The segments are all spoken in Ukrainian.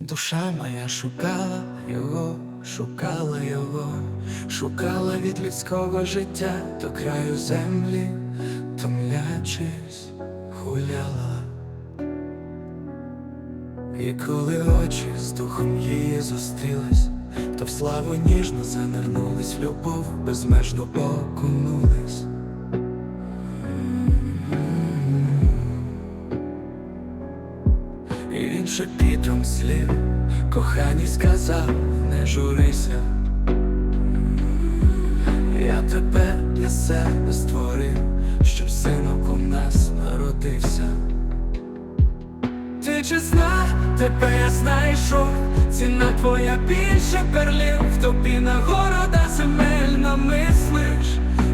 Душа моя шукала його, шукала його, шукала від людського життя до краю землі, томлячись, гуляла. І коли очі з духом її зустрілись, то в славу ніжно занирнулись, в любов безмежно окунулись. І він шепітом слів кохані сказав, не журися. Я тебе для себе створив, щоб синок у нас народився. Ти чесна, тебе я знайшов, ціна твоя більше перлів, в тобі нагорода земель намислиш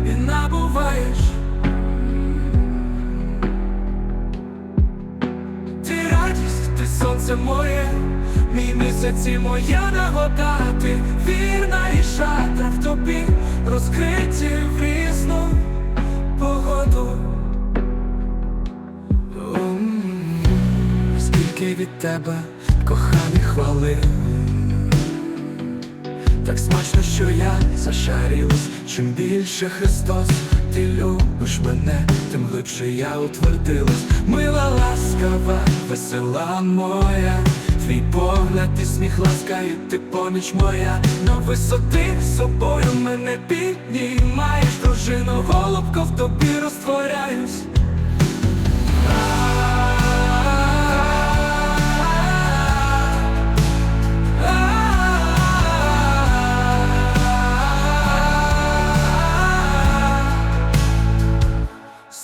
і набуваєш. Сонце моє, мій місяць і моя нагода, ти вірна і шатра в тобі, розкриті в різну погоду. Скільки від тебе коханий хвали, так смачно, що я зашарілась, чим більше Христос, ти любиш мене, тим глибше я утвердилась. Мила ласкава, весела моя, твій погляд і сміх ласкають, ти поміч моя, на висоти собою мене піднімаєш, дружину, голубко в тобі розтворяюсь.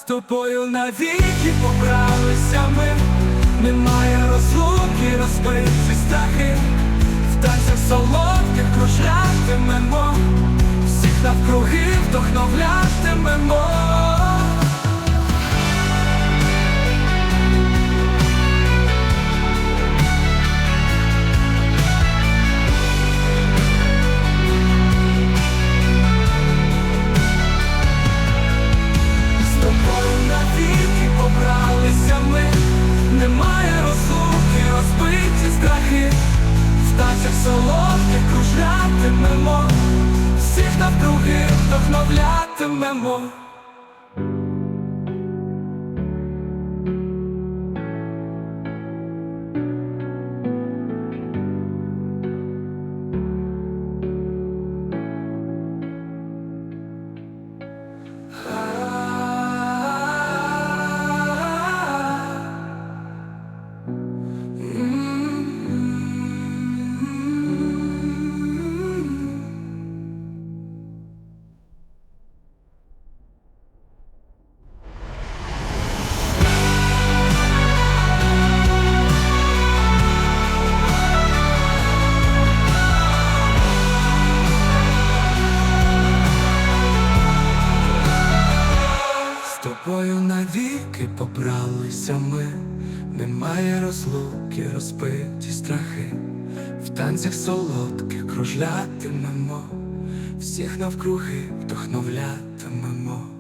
Тобою навіки побралися ми, немає розлуки, розбиті страхи, в танцях солодких кружлятимемо, всіх навкруги вдохновлятимемо. В солодке кружлятимемо, всіх навкруги вдохновлятимемо. Побралися ми, немає розлуки, розбиті страхи, в танцях солодких кружлятимемо, всіх навкруги вдохновлятимемо.